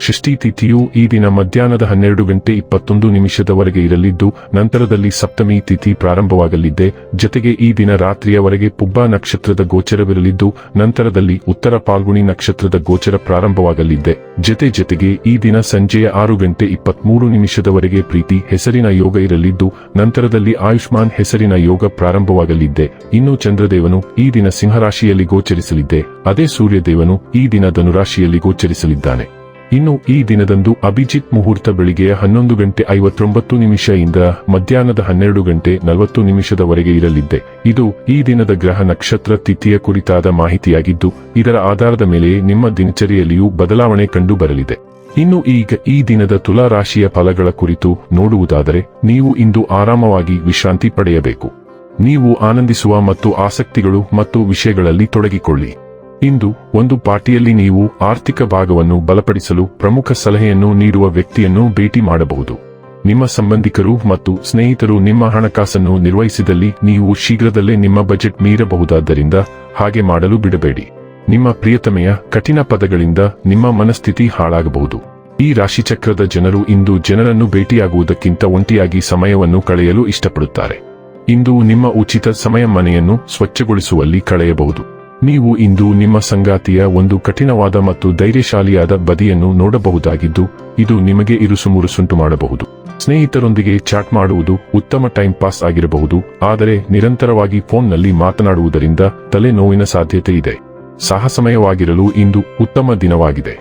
ಷಷ್ಠಿ ತಿಥಿಯು ಈ ದಿನ ಮಧ್ಯಾಹ್ನದ ಹನ್ನೆರಡು ಗಂಟೆ ಇಪ್ಪತ್ತೊಂದು ನಿಮಿಷದವರೆಗೆ ಇರಲಿದ್ದು, ನಂತರದಲ್ಲಿ ಸಪ್ತಮಿ ತಿಥಿ ಪ್ರಾರಂಭವಾಗಲಿದ್ದೆ ಜತೆಗೆ ಈ ದಿನ ರಾತ್ರಿಯವರೆಗೆ ಪುಬ್ಬ ನಕ್ಷತ್ರದ ಗೋಚರವಿರಲಿದ್ದು, ನಂತರದಲ್ಲಿ ಉತ್ತರ ಪಾಲ್ಗುಣಿ ನಕ್ಷತ್ರದ ಗೋಚರ ಪ್ರಾರಂಭವಾಗಲಿದೆ. ಜತೆ ಜೊತೆಗೆ ಈ ದಿನ ಸಂಜೆಯ ಆರು ಗಂಟೆ ಇಪ್ಪತ್ಮೂರು ನಿಮಿಷದವರೆಗೆ ಪ್ರೀತಿ ಹೆಸರಿನ ಯೋಗ ಇರಲಿದ್ದು, ನಂತರದಲ್ಲಿ ಆಯುಷ್ಮಾನ್ ಹೆಸರಿನ ಯೋಗ ಪ್ರಾರಂಭವಾಗಲಿದ್ದೆ ಇನ್ನು ಚಂದ್ರದೇವನು ಈ ದಿನ ಸಿಂಹರಾಶಿಯಲ್ಲಿ ಗೋಚರಿಸಲಿದ್ದೆ ಅದೇ ಸೂರ್ಯದೇವನು ಈ ದಿನ ಧನುರಾಶಿಯಲ್ಲಿ ಗೋಚರಿಸಲಿದ್ದಾನೆ. ಇನ್ನು ಈ ದಿನದಂದು ಅಭಿಜಿತ್ ಮುಹೂರ್ತ ಬೆಳಿಗ್ಗೆ ಹನ್ನೊಂದು ಗಂಟೆ ಐವತ್ತೊಂಬತ್ತು ನಿಮಿಷದಿಂದ ಮಧ್ಯಾಹ್ನದ ಹನ್ನೆರಡು ಗಂಟೆ ನಲವತ್ತು ನಿಮಿಷದವರೆಗೆ ಇರಲಿದ್ದೆ. ಇದು ಈ ದಿನದ ಗ್ರಹ ನಕ್ಷತ್ರ ತಿಥಿಯ ಕುರಿತಾದ ಮಾಹಿತಿಯಾಗಿದ್ದು, ಇದರ ಆಧಾರದ ಮೇಲೆ ನಿಮ್ಮ ದಿನಚರಿಯಲ್ಲಿಯೂ ಬದಲಾವಣೆ ಕಂಡು ಬರಲಿದೆ. ಇನ್ನು ಈಗ ಈ ದಿನದ ತುಲಾ ರಾಶಿಯ ಫಲಗಳ ಕುರಿತು ನೋಡುವುದಾದರೆ, ನೀವು ಇಂದು ಆರಾಮವಾಗಿ ವಿಶ್ರಾಂತಿ ಪಡೆಯಬೇಕು. ನೀವು ಆನಂದಿಸುವ ಮತ್ತು ಆಸಕ್ತಿಗಳು ಮತ್ತು ವಿಷಯಗಳಲ್ಲಿ ತೊಡಗಿಕೊಳ್ಳಿ. ಇಂದು ಒಂದು ಪಾರ್ಟಿಯಲ್ಲಿ ನೀವು ಆರ್ಥಿಕ ಭಾಗವನ್ನು ಬಲಪಡಿಸಲು ಪ್ರಮುಖ ಸಲಹೆಯನ್ನು ನೀಡುವ ವ್ಯಕ್ತಿಯನ್ನು ಭೇಟಿ ಮಾಡಬಹುದು. ನಿಮ್ಮ ಸಂಬಂಧಿಕರು ಮತ್ತು ಸ್ನೇಹಿತರು ನಿಮ್ಮ ಹಣಕಾಸನ್ನು ನಿರ್ವಹಿಸಿದಲ್ಲಿ ನೀವು ಶೀಘ್ರದಲ್ಲೇ ನಿಮ್ಮ ಬಜೆಟ್ ಮೀರಬಹುದಾದ್ದರಿಂದ ಹಾಗೆ ಮಾಡಲು ಬಿಡಬೇಡಿ. ನಿಮ್ಮ ಪ್ರಿಯತಮೆಯ ಕಠಿಣ ಪದಗಳಿಂದ ನಿಮ್ಮ ಮನಸ್ಥಿತಿ ಹಾಳಾಗಬಹುದು. ಈ ರಾಶಿಚಕ್ರದ ಜನರು ಇಂದು ಜನರನ್ನು ಭೇಟಿಯಾಗುವುದಕ್ಕಿಂತ ಒಂಟಿಯಾಗಿ ಸಮಯವನ್ನು ಕಳೆಯಲು ಇಷ್ಟಪಡುತ್ತಾರೆ. ಇಂದು ನಿಮ್ಮ ಉಚಿತ ಸಮಯ ಮನೆಯನ್ನು ಸ್ವಚ್ಛಗೊಳಿಸುವಲ್ಲಿ ಕಳೆಯಬಹುದು. ನೀವು ಇಂದು ನಿಮ್ಮ ಸಂಗಾತಿಯ ಒಂದು ಕಠಿಣವಾದ ಮತ್ತು ಧೈರ್ಯಶಾಲಿಯಾದ ಬದಿಯನ್ನು ನೋಡಬಹುದಾಗಿದ್ದು, ಇದು ನಿಮಗೆ ಇರುಸುಮುರುಸುಂಟು ಮಾಡಬಹುದು. ಸ್ನೇಹಿತರೊಂದಿಗೆ ಚಾಟ್ ಮಾಡುವುದು ಉತ್ತಮ ಟೈಮ್ ಪಾಸ್ ಆಗಿರಬಹುದು, ಆದರೆ ನಿರಂತರವಾಗಿ ಫೋನ್ನಲ್ಲಿ ಮಾತನಾಡುವುದರಿಂದ ತಲೆನೋವಿನ ಸಾಧ್ಯತೆ ಇದೆ. ಸಾಹಸಮಯವಾಗಿರಲು ಇಂದು ಉತ್ತಮ ದಿನವಾಗಿದೆ.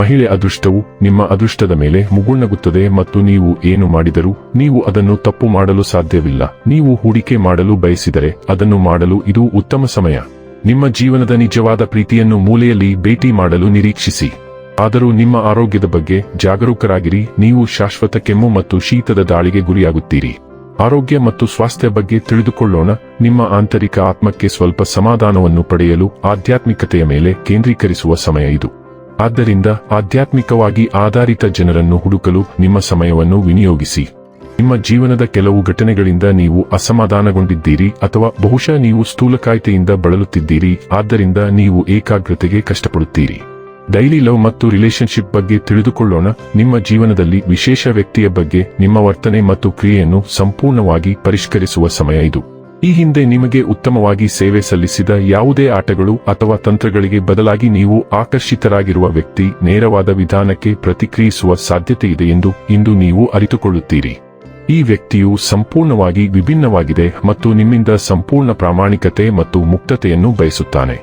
ಮಹಿಳೆ ಅದೃಷ್ಟವು ನಿಮ್ಮ ಅದೃಷ್ಟದ ಮೇಲೆ ಮುಗುಳ್ನಗುತ್ತದೆ ಮತ್ತು ನೀವು ಏನು ಮಾಡಿದರೂ ನೀವು ಅದನ್ನು ತಪ್ಪು ಮಾಡಲು ಸಾಧ್ಯವಿಲ್ಲ. ನೀವು ಹೂಡಿಕೆ ಮಾಡಲು ಬಯಸಿದರೆ ಅದನ್ನು ಮಾಡಲು ಇದು ಉತ್ತಮ ಸಮಯ. ನಿಮ್ಮ ಜೀವನದ ನಿಜವಾದ ಪ್ರೀತಿಯನ್ನು ಮೂಲೆಯಲ್ಲಿ ಭೇಟಿ ಮಾಡಲು ನಿರೀಕ್ಷಿಸಿ. ಆದರೂ ನಿಮ್ಮ ಆರೋಗ್ಯದ ಬಗ್ಗೆ ಜಾಗರೂಕರಾಗಿರಿ. ನೀವು ಶಾಶ್ವತ ಕೆಮ್ಮು ಮತ್ತು ಶೀತದ ದಾಳಿಗೆ ಗುರಿಯಾಗುತ್ತೀರಿ. ಆರೋಗ್ಯ ಮತ್ತು ಸ್ವಾಸ್ಥ್ಯ ಬಗ್ಗೆ ತಿಳಿದುಕೊಳ್ಳೋಣ. ನಿಮ್ಮ ಆಂತರಿಕ ಆತ್ಮಕ್ಕೆ ಸ್ವಲ್ಪ ಸಮಾಧಾನವನ್ನು ಪಡೆಯಲು ಆಧ್ಯಾತ್ಮಿಕತೆಯ ಮೇಲೆ ಕೇಂದ್ರೀಕರಿಸುವ ಸಮಯ ಇದು. ಆದ್ದರಿಂದ ಆಧ್ಯಾತ್ಮಿಕವಾಗಿ ಆಧಾರಿತ ಜನರನ್ನು ಹುಡುಕಲು ನಿಮ್ಮ ಸಮಯವನ್ನು ವಿನಿಯೋಗಿಸಿ. ನಿಮ್ಮ ಜೀವನದ ಕೆಲವು ಘಟನೆಗಳಿಂದ ನೀವು ಅಸಮಾಧಾನಗೊಂಡಿದ್ದೀರಿ ಅಥವಾ ಬಹುಶಃ ನೀವು ಸ್ಥೂಲಕಾಯ್ತೆಯಿಂದ ಬಳಲುತ್ತಿದ್ದೀರಿ, ಆದ್ದರಿಂದ ನೀವು ಏಕಾಗ್ರತೆಗೆ ಕಷ್ಟಪಡುತ್ತೀರಿ. ಡೈಲಿ ಲವ್ ಮತ್ತು ರಿಲೇಶನ್ಶಿಪ್ ಬಗ್ಗೆ ತಿಳಿದುಕೊಳ್ಳೋಣ, ನಿಮ್ಮ ಜೀವನದಲ್ಲಿ ವಿಶೇಷ ವ್ಯಕ್ತಿಯ ಬಗ್ಗೆ, ನಿಮ್ಮ ವರ್ತನೆ ಮತ್ತು ಕ್ರಿಯೆಯನ್ನು ಸಂಪೂರ್ಣವಾಗಿ ಪರಿಷ್ಕರಿಸುವ ಸಮಯ ಇದು. ಈ ಹಿಂದೆ ನಿಮಗೆ ಉತ್ತಮವಾಗಿ ಸೇವೆ ಸಲ್ಲಿಸಿದ ಯಾವುದೇ ಆಟಗಳು ಅಥವಾ ತಂತ್ರಗಳಿಗೆ ಬದಲಾಗಿ ನೀವು ಆಕರ್ಷಿತರಾಗಿರುವ ವ್ಯಕ್ತಿ, ನೇರವಾದ ವಿಧಾನಕ್ಕೆ ಪ್ರತಿಕ್ರಿಯಿಸುವ ಸಾಧ್ಯತೆ ಇದೆ ಎಂದು ಇಂದು ನೀವು ಅರಿತುಕೊಳ್ಳುತ್ತೀರಿ. ಈ ವ್ಯಕ್ತಿಯು ಸಂಪೂರ್ಣವಾಗಿ ವಿಭಿನ್ನವಾಗಿದೆ ಮತ್ತು ನಿಮ್ಮಿಂದ ಸಂಪೂರ್ಣ ಪ್ರಾಮಾಣಿಕತೆ ಮತ್ತು ಮುಕ್ತತೆಯನ್ನು ಬಯಸುತ್ತಾನೆ.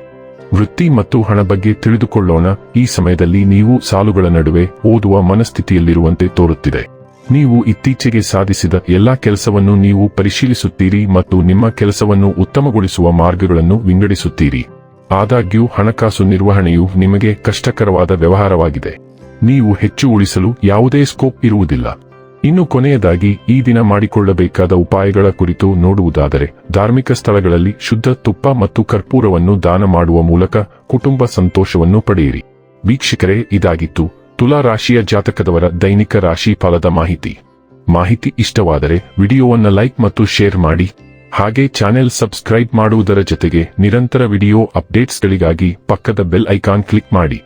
ವೃತ್ತಿ ಮತ್ತು ಹಣ ಬಗ್ಗೆ ತಿಳಿದುಕೊಳ್ಳೋಣ. ಈ ಸಮಯದಲ್ಲಿ ನೀವು ಸಾಲುಗಳ ನಡುವೆ ಓದುವ ಮನಸ್ಥಿತಿಯಲ್ಲಿರುವಂತೆ ತೋರುತ್ತಿದೆ. ನೀವು ಇತ್ತೀಚೆಗೆ ಸಾಧಿಸಿದ ಎಲ್ಲಾ ಕೆಲಸವನ್ನು ನೀವು ಪರಿಶೀಲಿಸುತ್ತೀರಿ ಮತ್ತು ನಿಮ್ಮ ಕೆಲಸವನ್ನು ಉತ್ತಮಗೊಳಿಸುವ ಮಾರ್ಗಗಳನ್ನು ವಿಂಗಡಿಸುತ್ತೀರಿ. ಆದಾಗ್ಯೂ, ಹಣಕಾಸು ನಿರ್ವಹಣೆಯು ನಿಮಗೆ ಕಷ್ಟಕರವಾದ ವ್ಯವಹಾರವಾಗಿದೆ. ನೀವು ಹೆಚ್ಚು ಉಳಿಸಲು ಯಾವುದೇ ಸ್ಕೋಪ್ ಇರುವುದಿಲ್ಲ. ಇನ್ನು ಕೊನೆಯದಾಗಿ ಈ ದಿನ ಮಾಡಿಕೊಳ್ಳಬೇಕಾದ ಉಪಾಯಗಳ ಕುರಿತು ನೋಡುವುದಾದರೆ, ಧಾರ್ಮಿಕ ಸ್ಥಳಗಳಲ್ಲಿ ಶುದ್ಧ ತುಪ್ಪ ಮತ್ತು ಕರ್ಪೂರವನ್ನು ದಾನ ಮಾಡುವ ಮೂಲಕ ಕುಟುಂಬ ಸಂತೋಷವನ್ನು ಪಡೆಯಿರಿ. ವೀಕ್ಷಕರೇ, ಇದಾಗಿತ್ತು ತುಲಾ ರಾಶಿಯ ಜಾತಕದವರ ದೈನಿಕ ರಾಶಿ ಫಲದ ಮಾಹಿತಿ. ಮಾಹಿತಿ ಇಷ್ಟವಾದರೆ ವಿಡಿಯೋವನ್ನು ಲೈಕ್ ಮತ್ತು ಶೇರ್ ಮಾಡಿ. ಹಾಗೆ ಚಾನೆಲ್ ಸಬ್ಸ್ಕ್ರೈಬ್ ಮಾಡುವುದರ ಜೊತೆಗೆ ನಿರಂತರ ವಿಡಿಯೋ ಅಪ್ಡೇಟ್ಸ್ಗಳಿಗಾಗಿ ಪಕ್ಕದ ಬೆಲ್ ಐಕಾನ್ ಕ್ಲಿಕ್ ಮಾಡಿ.